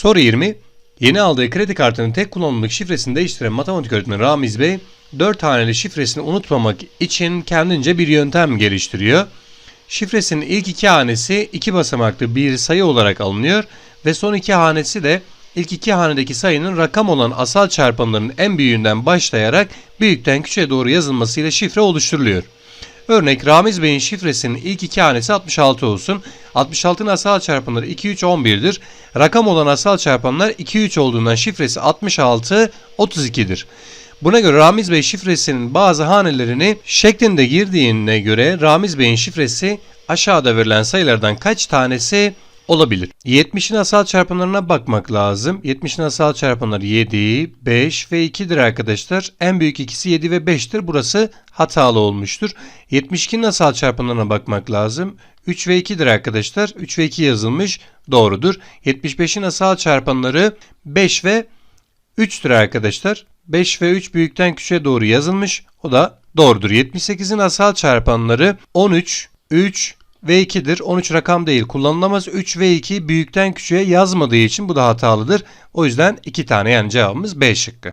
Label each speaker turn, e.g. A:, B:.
A: Soru 20. Yeni aldığı kredi kartının tek kullanımlık şifresini değiştiren matematik öğretmeni Ramiz Bey, 4 haneli şifresini unutmamak için kendince bir yöntem geliştiriyor. Şifresinin ilk iki hanesi iki basamaklı bir sayı olarak alınıyor ve son iki hanesi de ilk iki hanedeki sayının rakam olan asal çarpanların en büyüğünden başlayarak büyükten küçüğe doğru yazılmasıyla şifre oluşturuluyor. Örnek Ramiz Bey'in şifresinin ilk iki hanesi 66 olsun. 66'nın asal çarpanları 2, 3, 11'dir. Rakam olan asal çarpanlar 2, 3 olduğundan şifresi 66, 32'dir. Buna göre Ramiz Bey şifresinin bazı hanelerini şeklinde girdiğine göre Ramiz Bey'in şifresi aşağıda verilen sayılardan kaç tanesi olabilir? 70'in asal çarpanlarına bakmak lazım. 70'in asal çarpanları 7, 5 ve 2'dir arkadaşlar. En büyük ikisi 7 ve 5'tir. Burası hatalı olmuştur. 72'nin asal çarpanlarına bakmak lazım. 3 ve 2'dir arkadaşlar. 3 ve 2 yazılmış. Doğrudur. 75'in asal çarpanları 5 ve 3'tür arkadaşlar. 5 ve 3 büyükten küçüğe doğru yazılmış. O da doğrudur. 78'in asal çarpanları 13, 3 ve 2'dir. 13 rakam değil kullanılamaz. 3 ve 2 büyükten küçüğe yazmadığı için bu da hatalıdır. O yüzden 2 tane yani cevabımız B şıkkı.